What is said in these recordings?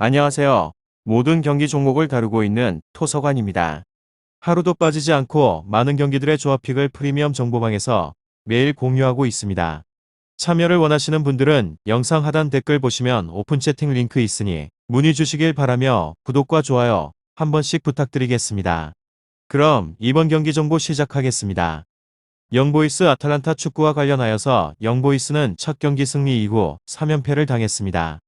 안녕하세요. 모든 경기 종목을 다루고 있는 토서관입니다. 하루도 빠지지 않고 많은 경기들의 조합픽을 프리미엄 정보방에서 매일 공유하고 있습니다. 참여를 원하시는 분들은 영상 하단 댓글 보시면 오픈 채팅 링크 있으니 문의 주시길 바라며 구독과 좋아요 한 번씩 부탁드리겠습니다. 그럼 이번 경기 정보 시작하겠습니다. 영보이스 아탈란타 축구와 관련하여서 영보이스는 첫 경기 승리 이후 3연패를 당했습니다.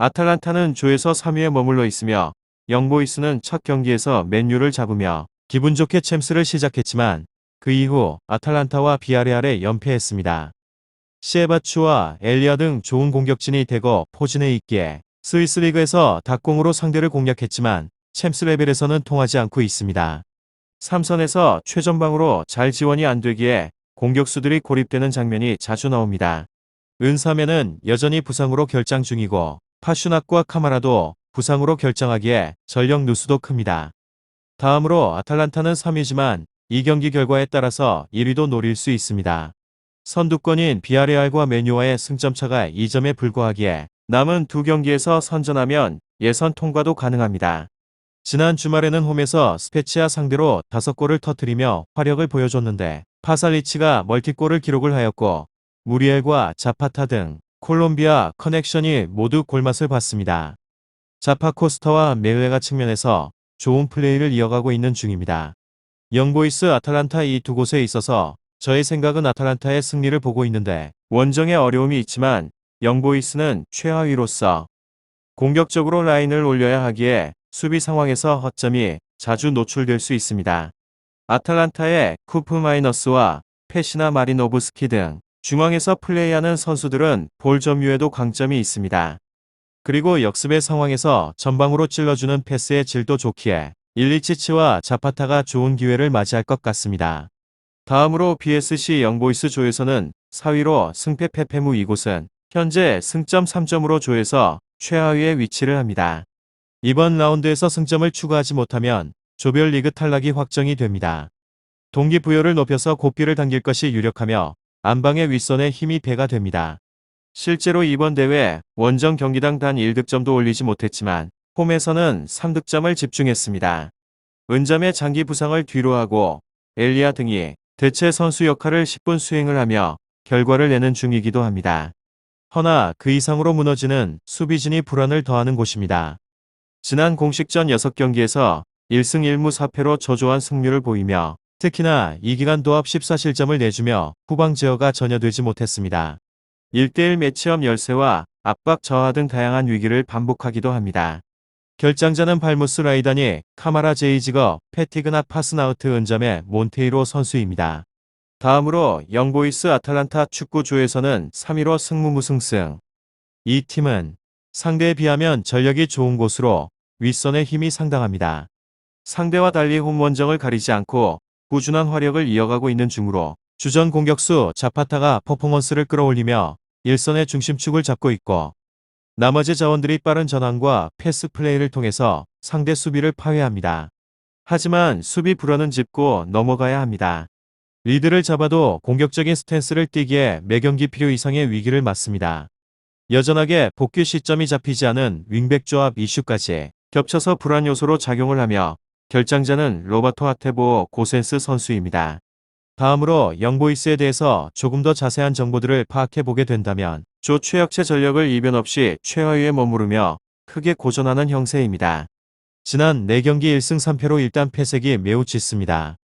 아탈란타는 조에서 3위에 머물러 있으며 영보이스는 첫 경기에서 맨유를 잡으며 기분 좋게 챔스를 시작했지만 그 이후 아탈란타와 비아레알에 연패했습니다. 시에바추와 엘리아 등 좋은 공격진이 대거 포진해 있기에 스위스 리그에서 닭공으로 상대를 공략했지만 챔스 레벨에서는 통하지 않고 있습니다. 3선에서 최전방으로 잘 지원이 안 되기에 공격수들이 고립되는 장면이 자주 나옵니다. 은삼에는 여전히 부상으로 결장 중이고 파슈낙과 카마라도 부상으로 결정하기에 전력 누수도 큽니다. 다음으로 아탈란타는 3위지만 이 경기 결과에 따라서 1위도 노릴 수 있습니다. 선두권인 비아레알과 메뉴와의 승점차가 2점에 불과하기에 남은 두 경기에서 선전하면 예선 통과도 가능합니다. 지난 주말에는 홈에서 스페치아 상대로 5골을 터뜨리며 화력을 보여줬는데 파살리치가 멀티골을 기록을 하였고 무리엘과 자파타 등 콜롬비아 커넥션이 모두 골맛을 봤습니다. 자파 코스터와 메르레가 측면에서 좋은 플레이를 이어가고 있는 중입니다. 영보이스 아탈란타 이 두 곳에 있어서 저의 생각은 아탈란타의 승리를 보고 있는데 원정에 어려움이 있지만 영보이스는 최하위로서 공격적으로 라인을 올려야 하기에 수비 상황에서 허점이 자주 노출될 수 있습니다. 아탈란타의 쿠프 마이너스와 페시나 마리노브스키 등 중앙에서 플레이하는 선수들은 볼 점유에도 강점이 있습니다. 그리고 역습의 상황에서 전방으로 찔러주는 패스의 질도 좋기에 일리치치와 자파타가 좋은 기회를 맞이할 것 같습니다. 다음으로 BSC 영보이스 조에서는 4위로 승패 패패무 이곳은 현재 승점 3점으로 조에서 최하위에 위치를 합니다. 이번 라운드에서 승점을 추가하지 못하면 조별리그 탈락이 확정이 됩니다. 동기부여를 높여서 고삐를 당길 것이 유력하며 안방의 윗선에 힘이 배가 됩니다. 실제로 이번 대회 원정 경기당 단 1득점도 올리지 못했지만 홈에서는 3득점을 집중했습니다. 은점의 장기 부상을 뒤로하고 엘리아 등이 대체 선수 역할을 10분 수행을 하며 결과를 내는 중이기도 합니다. 허나 그 이상으로 무너지는 수비진이 불안을 더하는 곳입니다. 지난 공식전 6경기에서 1승 1무 4패로 저조한 승률을 보이며 특히나 이 기간 도합 14실점을 내주며 후방 제어가 전혀 되지 못했습니다. 1대1 매치업 열세와 압박 저하 등 다양한 위기를 반복하기도 합니다. 결장자는 발무스 라이다니 카마라 제이지거 패티그나 파스나우트 은점의 몬테이로 선수입니다. 다음으로 영보이스 아탈란타 축구조에서는 3위로 승무무승승. 이 팀은 상대에 비하면 전력이 좋은 곳으로 윗선의 힘이 상당합니다. 상대와 달리 홈 원정을 가리지 않고 꾸준한 화력을 이어가고 있는 중으로 주전 공격수 자파타가 퍼포먼스를 끌어올리며 일선의 중심축을 잡고 있고 나머지 자원들이 빠른 전환과 패스 플레이를 통해서 상대 수비를 파괴합니다. 하지만 수비 불안은 짚고 넘어가야 합니다. 리드를 잡아도 공격적인 스탠스를 띠기에 매경기 필요 이상의 위기를 맞습니다. 여전하게 복귀 시점이 잡히지 않은 윙백 조합 이슈까지 겹쳐서 불안 요소로 작용을 하며 결장자는 로바토 아테보 고센스 선수입니다. 다음으로 영보이스에 대해서 조금 더 자세한 정보들을 파악해 보게 된다면 조 최약체 전력을 이변 없이 최하위에 머무르며 크게 고전하는 형세입니다. 지난 4경기 1승 3패로 일단 패색이 매우 짙습니다.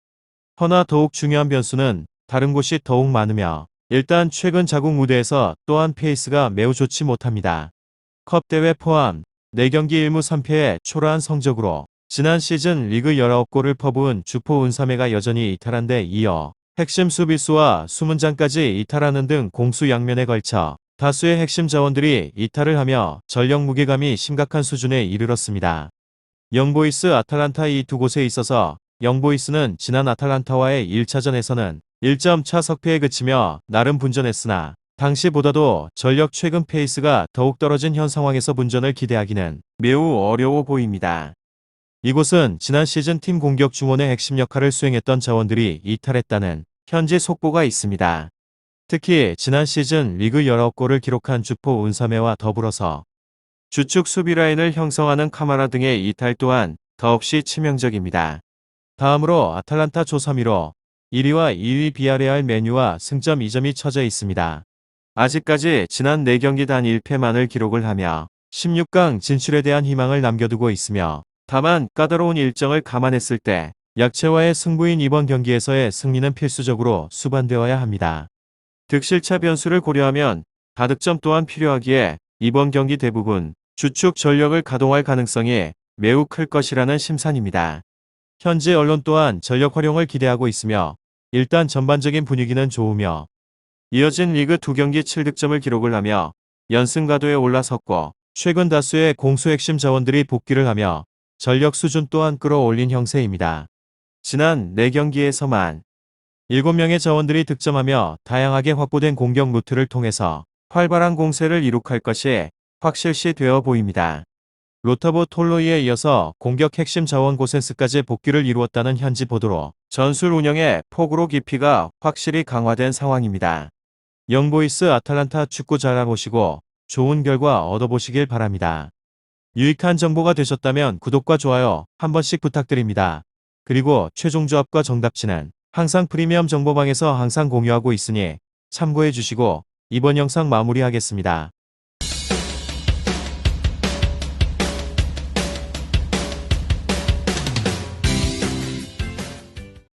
허나 더욱 중요한 변수는 다른 곳이 더욱 많으며 일단 최근 자국 무대에서 또한 페이스가 매우 좋지 못합니다. 컵 대회 포함 4경기 1무 3패의 초라한 성적으로 지난 시즌 리그 19골을 퍼부은 주포 은삼해가 여전히 이탈한 데 이어 핵심 수비수와 수문장까지 이탈하는 등 공수 양면에 걸쳐 다수의 핵심 자원들이 이탈을 하며 전력 무게감이 심각한 수준에 이르렀습니다. 영보이스 아탈란타 이 두 곳에 있어서 영보이스는 지난 아탈란타와의 1차전에서는 1점 차 석패에 그치며 나름 분전했으나 당시보다도 전력 최근 페이스가 더욱 떨어진 현 상황에서 분전을 기대하기는 매우 어려워 보입니다. 이곳은 지난 시즌 팀 공격 중원의 핵심 역할을 수행했던 자원들이 이탈했다는 현지 속보가 있습니다. 특히 지난 시즌 리그 19골을 기록한 주포 운삼해와 더불어서 주축 수비 라인을 형성하는 카마라 등의 이탈 또한 더없이 치명적입니다. 다음으로 아탈란타 조 3위로 1위와 2위 비아레알 메뉴와 승점 2점이 쳐져 있습니다. 아직까지 지난 4경기 단 1패만을 기록을 하며 16강 진출에 대한 희망을 남겨두고 있으며 다만 까다로운 일정을 감안했을 때 약체와의 승부인 이번 경기에서의 승리는 필수적으로 수반되어야 합니다. 득실차 변수를 고려하면 다득점 또한 필요하기에 이번 경기 대부분 주축 전력을 가동할 가능성이 매우 클 것이라는 심산입니다. 현지 언론 또한 전력 활용을 기대하고 있으며 일단 전반적인 분위기는 좋으며 이어진 리그 두 경기 7득점을 기록을 하며 연승 가도에 올라섰고 최근 다수의 공수 핵심 자원들이 복귀를 하며 전력 수준 또한 끌어올린 형세입니다. 지난 4경기에서만 7명의 자원들이 득점하며 다양하게 확보된 공격 루트를 통해서 활발한 공세를 이룩할 것이 확실시 되어 보입니다. 로타보 톨로이에 이어서 공격 핵심 자원 고센스까지 복귀를 이루었다는 현지 보도로 전술 운영의 폭으로 깊이가 확실히 강화된 상황입니다. 영보이스 아탈란타 축구 잘 알아보시고 좋은 결과 얻어보시길 바랍니다. 유익한 정보가 되셨다면 구독과 좋아요 한 번씩 부탁드립니다. 그리고 최종 조합과 정답치는 항상 프리미엄 정보방에서 항상 공유하고 있으니 참고해 주시고 이번 영상 마무리하겠습니다.